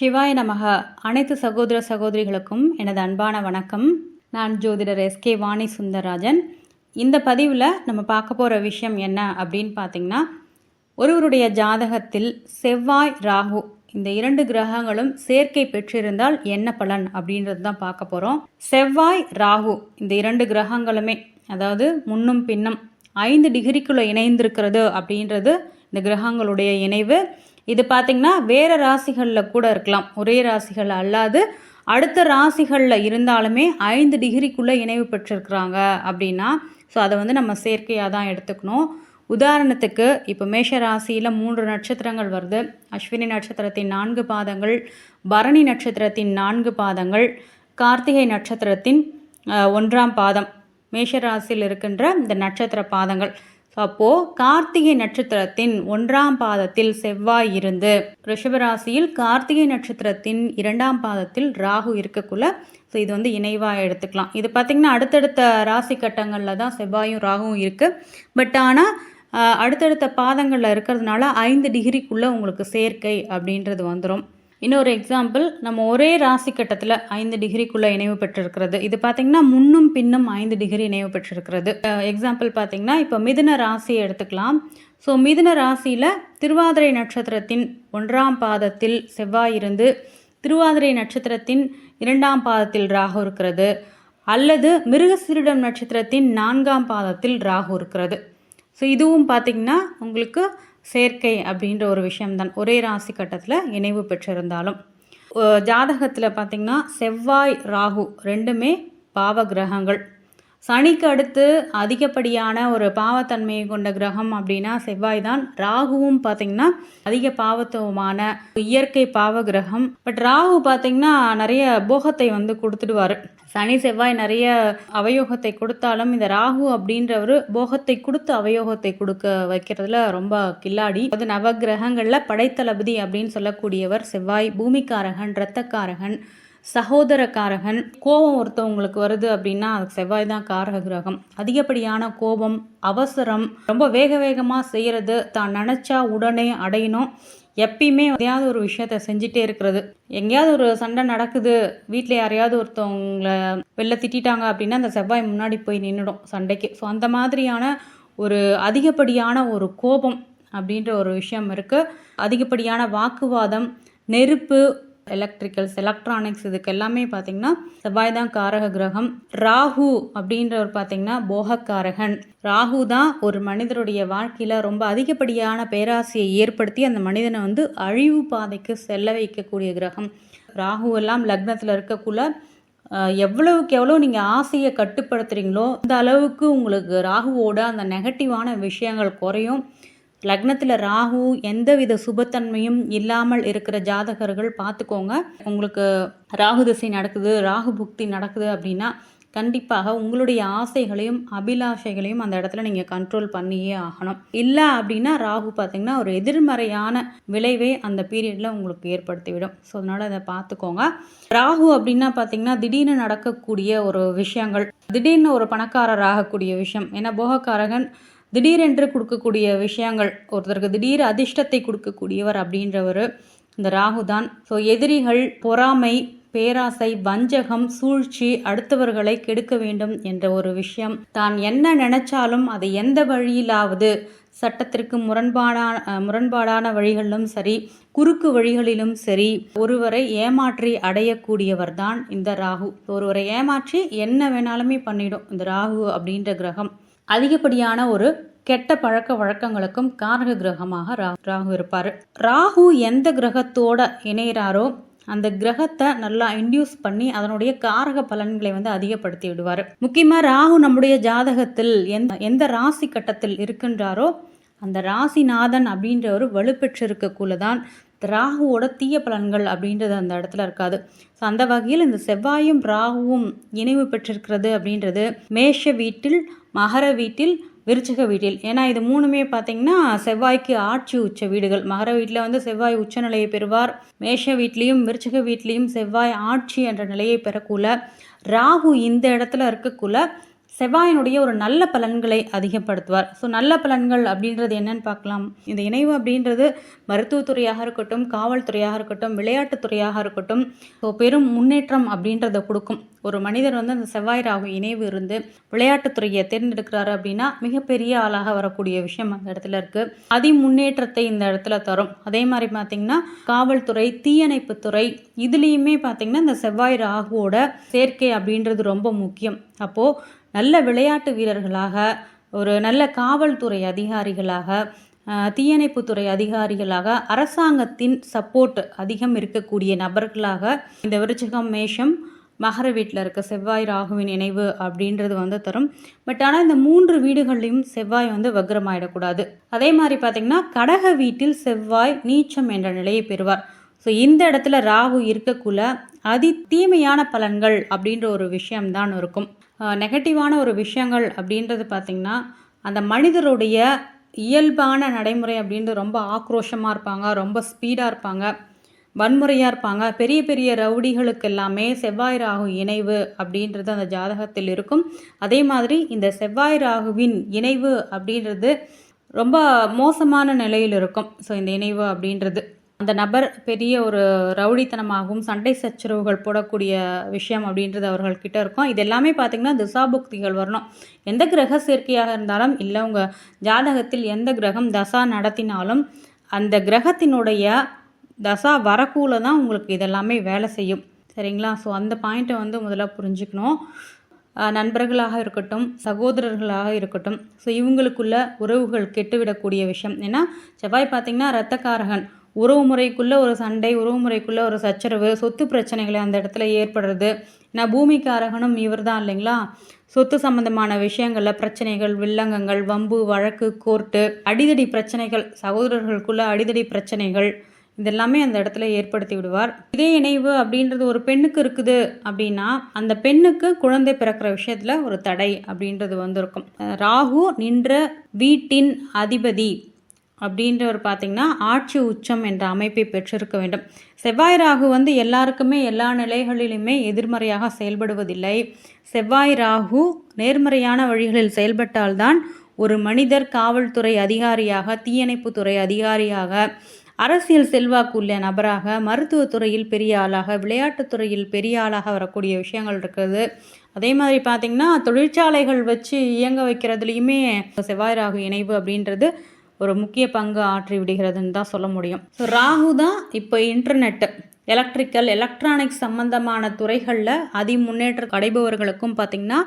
சிவாய நமக. அனைத்து சகோதர சகோதரிகளுக்கும் எனது அன்பான வணக்கம். நான் ஜோதிடர் எஸ்கே வாணி சுந்தரராஜன். இந்த பதிவில் நம்ம பார்க்க போகிற விஷயம் என்ன அப்படின்னு பார்த்தீங்கன்னா ஒருவருடைய ஜாதகத்தில் செவ்வாய் ராகு இந்த இரண்டு கிரகங்களும் சேர்க்கை பெற்றிருந்தால் என்ன பலன் அப்படின்றது தான் பார்க்க போகிறோம் செவ்வாய் ராகு இந்த இரண்டு கிரகங்களுமே அதாவது முன்னும் பின்னும் ஐந்து டிகிரிக்குள்ளே இணைந்திருக்கிறது அப்படின்றது இந்த கிரகங்களுடைய இணைவு. இது பார்த்திங்கன்னா வேறு ராசிகளில் கூட இருக்கலாம். ஒரே ராசிகள் அல்லாது அடுத்த ராசிகளில் இருந்தாலுமே ஐந்து டிகிரிக்குள்ளே இணைவு பெற்றிருக்கிறாங்க அப்படின்னா ஸோ அதை வந்து நம்ம செயற்கையாக தான் எடுத்துக்கணும். உதாரணத்துக்கு இப்போ மேஷ ராசியில் மூன்று நட்சத்திரங்கள் வருது. அஸ்வினி நட்சத்திரத்தின் நான்கு பாதங்கள் பரணி நட்சத்திரத்தின் நான்கு பாதங்கள் கார்த்திகை நட்சத்திரத்தின் ஒன்றாம் பாதம். மேஷ ராசியில் இருக்கின்ற இந்த நட்சத்திர பாதங்கள். அப்போது கார்த்திகை நட்சத்திரத்தின் ஒன்றாம் பாதத்தில் செவ்வாய் இருந்து ரிஷபராசியில் கார்த்திகை நட்சத்திரத்தின் இரண்டாம் பாதத்தில் ராகு இருக்கக்குள்ள ஸோ இது வந்து இணைவாக எடுத்துக்கலாம். இது பார்த்திங்கன்னா அடுத்தடுத்த ராசி கட்டங்களில் தான் செவ்வாயும் ராகுவும் இருக்குது பட் ஆனால் அடுத்தடுத்த பாதங்களில் இருக்கிறதுனால ஐந்து டிகிரிக்குள்ளே உங்களுக்கு சேர்க்கை அப்படின்றது வந்துடும் இன்னொரு எக்ஸாம்பிள் நம்ம ஒரே ராசி கட்டத்தில் ஐந்து டிகிரிக்குள்ளே இணைவு பெற்றிருக்கிறது. இது பார்த்திங்கன்னா முன்னும் பின்னும் ஐந்து டிகிரி இணைவு பெற்றிருக்கிறது. எக்ஸாம்பிள் பார்த்திங்கன்னா இப்போ மிதுன ராசியை எடுத்துக்கலாம். ஸோ மிதுன ராசியில் திருவாதிரை நட்சத்திரத்தின் ஒன்றாம் பாதத்தில் செவ்வாய் இருந்து திருவாதிரை நட்சத்திரத்தின் இரண்டாம் பாதத்தில் ராகு இருக்கிறது. அல்லது மிருகசீரிடம் நட்சத்திரத்தின் நான்காம் பாதத்தில் ராகு இருக்கிறது. ஸோ இதுவும் பார்த்திங்கன்னா உங்களுக்கு சேர்க்கை அப்படின்ற ஒரு விஷயம்தான். ஒரே ராசி கட்டத்தில் இணைவு பெற்றிருந்தாலும். ஜாதகத்தில் பார்த்திங்கன்னா செவ்வாய் ராகு ரெண்டுமே பாவ கிரகங்கள். சனிக்கு அடுத்து அதிகப்படியான ஒரு பாவத்தன்மையை கொண்ட கிரகம் அப்படின்னா செவ்வாய் தான். ராகுவும் பார்த்தீங்கன்னா அதிக பாவத்துவமான இயற்கை பாவ கிரகம். பட் ராகு பார்த்தீங்கன்னா நிறைய போகத்தை வந்து கொடுத்துடுவார். சனி செவ்வாய் நிறைய அவயோகத்தை கொடுத்தாலும் இந்த ராகு அப்படின்றவர் போகத்தை கொடுத்து அவயோகத்தை கொடுக்க வைக்கிறதுல ரொம்ப கில்லாடி. அது நவ கிரகங்களில் படைத்தளபதி அப்படின்னு சொல்லக்கூடியவர் செவ்வாய் பூமிக்காரகன் இரத்தக்காரகன் சகோதரக்காரகன் கோபம் ஒருத்தவங்களுக்கு வருது அப்படின்னா அதுக்கு செவ்வாய் தான் காரக கிரகம். அதிகப்படியான கோபம் அவசரம் ரொம்ப வேக வேகமாக செய்கிறது தான் நினச்சா உடனே அடையணும். எப்பயுமே எதையாவது ஒரு விஷயத்த செஞ்சுட்டே இருக்கிறது. எங்கேயாவது ஒரு சண்டை நடக்குது வீட்டில் யாரையாவது ஒருத்தவங்கள வெளில திட்டிட்டாங்க அப்படின்னா அந்த செவ்வாய் முன்னாடி போய் நின்றுடும் சண்டைக்கு. ஸோ அந்த மாதிரியான ஒரு அதிகப்படியான ஒரு கோபம் அப்படின்ற ஒரு விஷயம் இருக்குது அதிகப்படியான வாக்குவாதம் நெருப்பு எலக்ட்ரிக்கல்ஸ் எலக்ட்ரானிக்ஸ் இதுக்கு எல்லாமே பார்த்தீங்கன்னா செவ்வாய் தான் காரக கிரகம். ராகு அப்படின்றவர் பார்த்தீங்கன்னா போகக்காரகன். ராகு தான் ஒரு மனிதருடைய வாழ்க்கையில் ரொம்ப அதிகப்படியான பேராசையை ஏற்படுத்தி அந்த மனிதனை வந்து அழிவு பாதைக்கு செல்ல வைக்கக்கூடிய கிரகம். ராகு எல்லாம் லக்னத்தில் இருக்கக்குள்ள எவ்வளவுக்கு எவ்வளோ நீங்கள் ஆசையை கட்டுப்படுத்துறீங்களோ அந்த அளவுக்கு உங்களுக்கு ராகுவோட அந்த நெகட்டிவான விஷயங்கள் குறையும். லக்னத்தில் ராகு எந்தவித சுபத்தன்மையும் இல்லாமல் இருக்கிற ஜாதகர்கள் பார்த்துக்கோங்க. உங்களுக்கு ராகு திசை நடக்குது ராகு புக்தி நடக்குது அப்படின்னா கண்டிப்பாக உங்களுடைய ஆசைகளையும் அபிலாஷைகளையும் அந்த இடத்துல நீங்கள் கண்ட்ரோல் பண்ணியே ஆகணும். இல்லை அப்படின்னா ராகு பார்த்தீங்கன்னா ஒரு எதிர்மறையான விளைவை அந்த பீரியடில் உங்களுக்கு ஏற்படுத்திவிடும். ஸோ அதனால் அதை பார்த்துக்கோங்க. ராகு அப்படின்னா பார்த்தீங்கன்னா திடீர்னு நடக்கக்கூடிய ஒரு விஷயங்கள் திடீர்னு ஒரு பணக்காரர் ஆகக்கூடிய விஷயம். ஏன்னா போகக்காரகன் திடீரென்று கொடுக்கக்கூடிய விஷயங்கள் ஒருத்தருக்கு திடீர் அதிர்ஷ்டத்தை கொடுக்கக்கூடியவர் அப்படின்றவர் இந்த ராகு தான் ஸோ எதிரிகள் பொறாமை பேராசை வஞ்சகம் சூழ்ச்சி அடுத்தவர்களை கெடுக்க வேண்டும் என்ற ஒரு விஷயம். தான் என்ன நினைச்சாலும் அதை எந்த வழியிலாவது சட்டத்திற்கு முரண்பாடான முரண்பாடான வழிகளிலும் சரி குறுக்கு வழிகளிலும் சரி ஒருவரை ஏமாற்றி அடையக்கூடியவர் தான் இந்த ராகு. ஒருவரை ஏமாற்றி என்ன வேணாலுமே பண்ணிடும் இந்த ராகு அப்படின்ற கிரகம். அதிகப்படியான ஒரு கெட்ட பழக்க வழக்கங்களுக்கும் காரக கிரகமாக ரா ராகு இருப்பார். ராகு எந்த கிரகத்தோட இணைகிறாரோ அந்த கிரகத்தை நல்லா இன்டியூஸ் பண்ணி அதனுடைய காரக பலன்களை வந்து அதிகப்படுத்தி விடுவார். முக்கியமாக ராகு நம்முடைய ஜாதகத்தில் எந்த எந்த ராசி கட்டத்தில் இருக்கின்றாரோ அந்த ராசிநாதன் அப்படின்றவர் வலுப்பெற்றிருக்கக்குள்ள தான் ராகுவோட தீய பலன்கள் அப்படின்றது அந்த இடத்துல இருக்காது. ஸோ அந்த வகையில் இந்த செவ்வாயும் ராகுவும் இணைவு பெற்றிருக்கிறது அப்படின்றது மேஷ வீட்டில் மகர வீட்டில் விருச்சிக வீட்டில். ஏன்னா இது மூணுமே பார்த்தீங்கன்னா செவ்வாய்க்கு ஆட்சி உச்ச வீடுகள். மகர வீட்டில் வந்து செவ்வாய் உச்ச நிலையை பெறுவார். மேஷ வீட்லேயும் விருச்சிக வீட்லேயும் செவ்வாய் ஆட்சி என்ற நிலையை பெறக்குள்ள ராகு இந்த இடத்துல இருக்கக்குள்ள செவ்வாயினுடைய ஒரு நல்ல பலன்களை அதிகப்படுத்துவார். ஸோ நல்ல பலன்கள் அப்படின்றது என்னன்னு பார்க்கலாம். இந்த இணைவு அப்படின்றது மருத்துவத்துறையாக இருக்கட்டும் காவல்துறையாக இருக்கட்டும் விளையாட்டுத்துறையாக இருக்கட்டும் ஸோ பெரும் முன்னேற்றம் அப்படின்றத கொடுக்கும். ஒரு மனிதர் வந்து அந்த செவ்வாய் ராகு இணைவு இருந்து விளையாட்டுத்துறையை தேர்ந்தெடுக்கிறாரு அப்படின்னா மிகப்பெரிய ஆளாக வரக்கூடிய விஷயம் அந்த இடத்துல இருக்கு. அதி முன்னேற்றத்தை இந்த இடத்துல தரும். அதே மாதிரி பார்த்தீங்கன்னா காவல்துறை தீயணைப்புத்துறை இதுலேயுமே பார்த்தீங்கன்னா இந்த செவ்வாய் ராகுவோட சேர்க்கை அப்படின்றது ரொம்ப முக்கியம். அப்போது நல்ல விளையாட்டு வீரர்களாக ஒரு நல்ல காவல்துறை அதிகாரிகளாக தீயணைப்புத்துறை அதிகாரிகளாக அரசாங்கத்தின் சப்போர்ட் அதிகம் இருக்கக்கூடிய நபர்களாக இந்த விருச்சிகம் மேஷம் மகர வீட்டில் இருக்க செவ்வாய் ராகுவின் இணைவு அப்படின்றது வந்து தரும். பட் ஆனால் இந்த மூன்று வீடுகள்லையும் செவ்வாய் வந்து வக்ரமாயிடக்கூடாது. அதே மாதிரி பார்த்தீங்கன்னா கடக வீட்டில் செவ்வாய் நீச்சம் என்ற நிலையை பெறுவார். ஸோ இந்த இடத்துல ராகு இருக்கக்குள்ள அதி தீமையான பலன்கள் அப்படின்ற ஒரு விஷயம்தான் இருக்கும். நெகட்டிவான ஒரு விஷயங்கள் அப்படின்றது பார்த்திங்கன்னா அந்த மனிதருடைய இயல்பான நடைமுறை அப்படின்றது ரொம்ப ஆக்ரோஷமாக இருப்பாங்க ரொம்ப ஸ்பீடாக இருப்பாங்க வன்முறையாக இருப்பாங்க. பெரிய பெரிய ரவுடிகளுக்கு எல்லாமே செவ்வாய் ராகு இணைவு அப்படின்றது அந்த ஜாதகத்தில் இருக்கும். அதே மாதிரி இந்த செவ்வாய் ராகுவின் இணைவு அப்படின்றது ரொம்ப மோசமான நிலையில் இருக்கும். ஸோ இந்த இணைவு அப்படின்றது. அந்த நபர் பெரிய ஒரு ரவுடித்தனமாகவும் சண்டை சச்சரவுகள் போடக்கூடிய விஷயம் அப்படின்றது அவர்கள்கிட்ட இருக்கும். இது எல்லாமே பார்த்திங்கன்னா திசாபுக்திகள் வரணும். எந்த கிரக சேர்க்கையாக இருந்தாலும் இல்லை உங்கள் ஜாதகத்தில் எந்த கிரகம் தசா நடத்தினாலும் அந்த கிரகத்தினுடைய தசா வரக்கூல தான் உங்களுக்கு இதெல்லாமே வேலை செய்யும். சரிங்களா? ஸோ அந்த பாயிண்ட்டை வந்து முதல்ல புரிஞ்சுக்கணும். நண்பர்களாக இருக்கட்டும் சகோதரர்களாக இருக்கட்டும். ஸோ இவங்களுக்குள்ள உறவுகள் கெட்டுவிடக்கூடிய விஷயம். ஏன்னா செவ்வாய் பார்த்திங்கன்னா ரத்தக்காரகன். உறவு முறைக்குள்ளே ஒரு சண்டை உறவு முறைக்குள்ளே ஒரு சச்சரவு சொத்து பிரச்சனைகளை அந்த இடத்துல ஏற்படுறது. நான் பூமிக்கு அரகனும் இவர் தான் இல்லைங்களா? சொத்து சம்பந்தமான விஷயங்களில் பிரச்சனைகள் வில்லங்கங்கள் வம்பு வழக்கு கோர்ட்டு அடிதடி பிரச்சனைகள் சகோதரர்களுக்குள்ள அடிதடி பிரச்சனைகள் இதெல்லாமே அந்த இடத்துல ஏற்படுத்தி விடுவார். இதே இணைவு அப்படின்றது ஒரு பெண்ணுக்கு இருக்குது அப்படின்னா அந்த பெண்ணுக்கு குழந்தை பிறக்கிற விஷயத்துல ஒரு தடை அப்படின்றது வந்திருக்கும். ராகு நின்ற வீட்டின் அதிபதி அப்படின்றவர் பார்த்தீங்கன்னா ஆட்சி உச்சம் என்ற அமைப்பை பெற்றிருக்க வேண்டும். செவ்வாய் ராகு வந்து எல்லாருக்குமே எல்லா நிலைகளிலுமே எதிர்மறையாக செயல்படுவதில்லை. செவ்வாய் ராகு நேர்மறையான வழிகளில் செயல்பட்டால்தான் ஒரு மனிதர் காவல்துறை அதிகாரியாக தீயணைப்புத்துறை அதிகாரியாக அரசியல் செல்வாக்கு உள்ள நபராக மருத்துவத்துறையில் பெரிய ஆளாக விளையாட்டுத்துறையில் பெரிய ஆளாக வரக்கூடிய விஷயங்கள் இருக்குது. அதே மாதிரி பார்த்திங்கன்னா தொழிற்சாலைகள் வச்சு இயங்க வைக்கிறதுலையுமே செவ்வாய் ராகு இணைவு அப்படின்றது ஒரு முக்கிய பங்கு ஆற்றி விடுகிறதுன்னு தான் சொல்ல முடியும். ஸோ ராகு தான் இப்போ இன்டர்நெட்டு எலக்ட்ரிக்கல் எலக்ட்ரானிக்ஸ் சம்பந்தமான துறைகளில் அதி முன்னேற்றம் அடைபவர்களுக்கும் பார்த்திங்கன்னா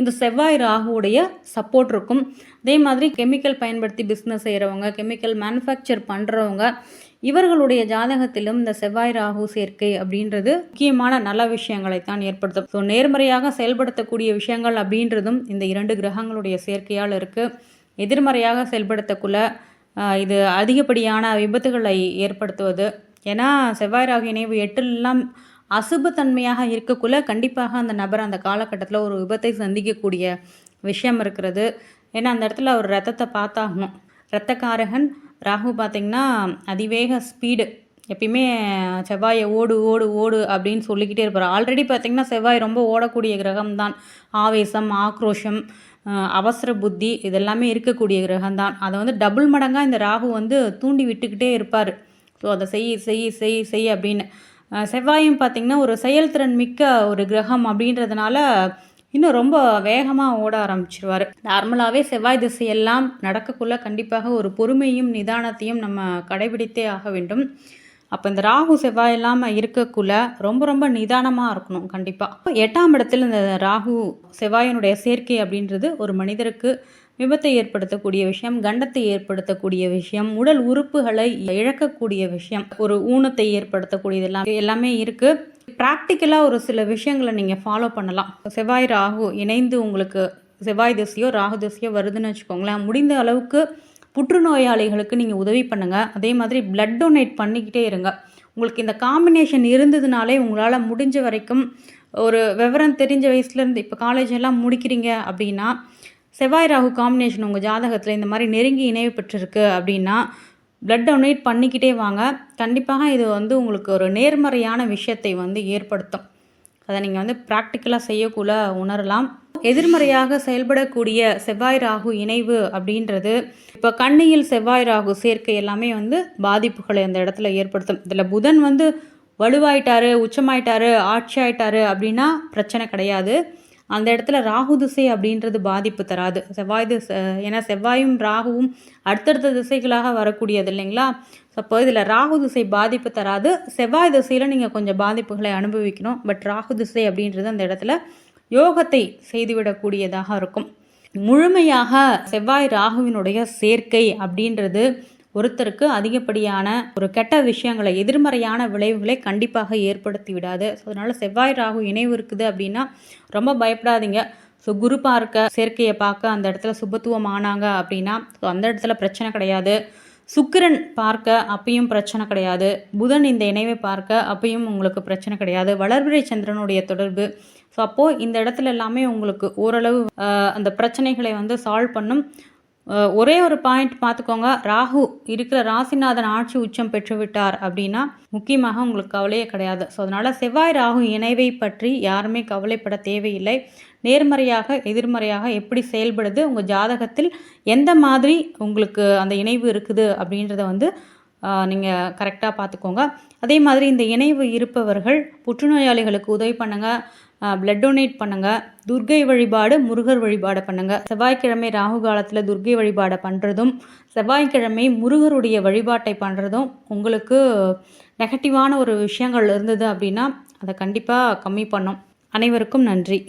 இந்த செவ்வாய் ராகுவுடைய சப்போர்ட் இருக்கும். அதே மாதிரி கெமிக்கல் பயன்படுத்தி பிஸ்னஸ் செய்கிறவங்க கெமிக்கல் மேனுஃபேக்சர் பண்ணுறவங்க இவர்களுடைய ஜாதகத்திலும் இந்த செவ்வாய் ராகு சேர்க்கை அப்படின்றது முக்கியமான நல்ல விஷயங்களை தான் ஏற்படுத்தும். ஸோ நேர்மறையாக செயல்படுத்தக்கூடிய விஷயங்கள் அப்படின்றதும் இந்த இரண்டு கிரகங்களுடைய சேர்க்கையால் இருக்குது எதிர்மறையாக செயல்படுத்தக்குள்ள இது அதிகப்படியான விபத்துகளை ஏற்படுத்துவது. ஏன்னா செவ்வாய் ராகு இணைவு எட்டெல்லாம் அசுபத்தன்மையாக இருக்கக்குள்ள கண்டிப்பாக அந்த நபர் அந்த காலகட்டத்தில் ஒரு விபத்தை சந்திக்கக்கூடிய விஷயம் இருக்கிறது. ஏன்னா அந்த இடத்துல அவர் ரத்தத்தை பார்த்தாகணும். ரத்தக்காரகன் ராகு பார்த்திங்கன்னா அதிவேக ஸ்பீடு. எப்பயுமே செவ்வாயை ஓடு ஓடு ஓடு அப்படின்னு சொல்லிக்கிட்டே இருப்பார். ஆல்ரெடி பார்த்திங்கன்னா செவ்வாய் ரொம்ப ஓடக்கூடிய கிரகம் தான் ஆவேசம் ஆக்ரோஷம் அவசர புத்தி இதெல்லாமே இருக்கக்கூடிய கிரகம் தான் அதை வந்து டபுள் மடங்காக இந்த ராகு வந்து தூண்டி விட்டுக்கிட்டே இருப்பார். ஸோ அதை செய் செய் செய் செய் அப்படின்னு. செவ்வாயும் பார்த்திங்கன்னா ஒரு செயல்திறன் மிக்க ஒரு கிரகம் அப்படின்றதுனால இன்னும் ரொம்ப வேகமாக ஓட ஆரம்பிச்சிருவார். நார்மலாகவே செவ்வாய் திசையெல்லாம் நடக்கக்குள்ளே கண்டிப்பாக ஒரு பொறுமையும் நிதானத்தையும் நம்ம கடைபிடித்தே ஆக வேண்டும். அப்போ இந்த ராகு செவ்வாய் இல்லாமல் இருக்கக்குள்ள ரொம்ப ரொம்ப நிதானமாக இருக்கணும் கண்டிப்பாக எட்டாம் இடத்தில் இந்த ராகு செவ்வாயினுடைய சேர்க்கை அப்படின்றது ஒரு மனிதருக்கு விபத்தை ஏற்படுத்தக்கூடிய விஷயம் கண்டத்தை ஏற்படுத்தக்கூடிய விஷயம் உடல் உறுப்புகளை இழக்கக்கூடிய விஷயம் ஒரு ஊனத்தை ஏற்படுத்தக்கூடியது எல்லாம் எல்லாமே இருக்குது ப்ராக்டிக்கலாக ஒரு சில விஷயங்களை நீங்கள் ஃபாலோ பண்ணலாம். செவ்வாய் ராகு இணைந்து உங்களுக்கு செவ்வாய் திசையோ ராகு திசையோ வருதுன்னு வச்சுக்கோங்களேன் முடிந்த அளவுக்கு புற்றுநோயாளிகளுக்கு நீங்கள் உதவி பண்ணுங்கள் அதே மாதிரி பிளட் டொனேட் பண்ணிக்கிட்டே இருங்க. உங்களுக்கு இந்த காம்பினேஷன் இருந்ததுனாலே உங்களால் முடிஞ்ச வரைக்கும் ஒரு விவரம் தெரிஞ்ச வயசுலேருந்து இப்போ காலேஜ் எல்லாம் முடிக்கிறீங்க அப்படின்னா செவ்வாய் ராகு காம்பினேஷன் உங்கள் ஜாதகத்தில் இந்த மாதிரி நெருங்கி இணைவு பெற்றிருக்கு அப்படின்னா பிளட் டொனேட் பண்ணிக்கிட்டே வாங்க. கண்டிப்பாக இது வந்து உங்களுக்கு ஒரு நேர்மறையான விஷயத்தை வந்து ஏற்படுத்தும். அதை நீங்கள் வந்து ப்ராக்டிக்கலாக செய்யக்குள்ள உணரலாம். எதிர்மறையாக செயல்படக்கூடிய செவ்வாய் ராகு இணைவு அப்படின்றது. இப்போ கண்ணியில் செவ்வாய் ராகு சேர்க்கை எல்லாமே வந்து பாதிப்புகளை அந்த இடத்துல ஏற்படுத்தும். இதில் புதன் வந்து வலுவாயிட்டாரு உச்சமாயிட்டாரு ஆட்சி ஆயிட்டாரு அப்படின்னா பிரச்சனை கிடையாது. அந்த இடத்துல ராகு திசை அப்படின்றது பாதிப்பு தராது. செவ்வாய் திசை ஏன்னா செவ்வாயும் ராகுவும் அடுத்தடுத்த திசைகளாக வரக்கூடியது இல்லைங்களா? அப்போ இதில் ராகு திசை பாதிப்பு தராது. செவ்வாய் திசையில் நீங்கள் கொஞ்சம் பாதிப்புகளை அனுபவிக்கணும். பட் ராகு திசை அப்படின்றது அந்த இடத்துல யோகத்தை செய்துவிடக்கூடியதாக இருக்கும். முழுமையாக செவ்வாய் ராகுவினுடைய சேர்க்கை அப்படின்றது ஒருத்தருக்கு அதிகப்படியான ஒரு கெட்ட விஷயங்களை எதிர்மறையான விளைவுகளை கண்டிப்பாக ஏற்படுத்தி விடாது. ஸோ அதனால் செவ்வாய் ராகு இணைவு இருக்குது அப்படின்னா ரொம்ப பயப்படாதீங்க. ஸோ குரு பார்க்க சேர்க்கையை பார்க்க அந்த இடத்துல சுபத்துவம் ஆனாங்க அப்படின்னா ஸோ அந்த இடத்துல பிரச்சனை கிடையாது. சுக்கிரன் பார்க்க அப்பயும் பிரச்சனை கிடையாது. புதன் இந்த இணைவை பார்க்க அப்பயும் உங்களுக்கு பிரச்சனை கிடையாது. வளர்பிறை சந்திரனுடைய தொடர்பு. ஸோ அப்போது இந்த இடத்துல எல்லாமே உங்களுக்கு ஓரளவு அந்த பிரச்சனைகளை வந்து சால்வ் பண்ணும். ஒரே ஒரு பாயிண்ட் பார்த்துக்கோங்க. ராகு இருக்கிற ராசிநாதன் ஆட்சி உச்சம் பெற்றுவிட்டார் அப்படின்னா முக்கியமாக உங்களுக்கு கவலையே கிடையாது. ஸோ அதனால் செவ்வாய் ராகு இணைவை பற்றி யாருமே கவலைப்பட தேவையில்லை. நேர்மறையாக எதிர்மறையாக எப்படி செயல்படுது உங்கள் ஜாதகத்தில் எந்த மாதிரி உங்களுக்கு அந்த இணைவு இருக்குது அப்படின்றத வந்து நீங்கள் கரெக்டாக பார்த்துக்கோங்க. அதே மாதிரி இந்த இணைவு இருப்பவர்கள் புற்றுநோயாளிகளுக்கு உதவி பண்ணுங்கள் பிளட் டொனேட் பண்ணுங்கள் துர்க்கை வழிபாடு முருகர் வழிபாடு பண்ணுங்கள் செவ்வாய்க்கிழமை ராகு காலத்தில் துர்க்கை வழிபாடை பண்ணுறதும் செவ்வாய்க்கிழமை முருகருடைய வழிபாட்டை பண்ணுறதும் உங்களுக்கு நெகட்டிவான ஒரு விஷயங்கள் இருந்தது அப்படின்னா அதை கண்டிப்பாக கம்மி பண்ணும். அனைவருக்கும் நன்றி.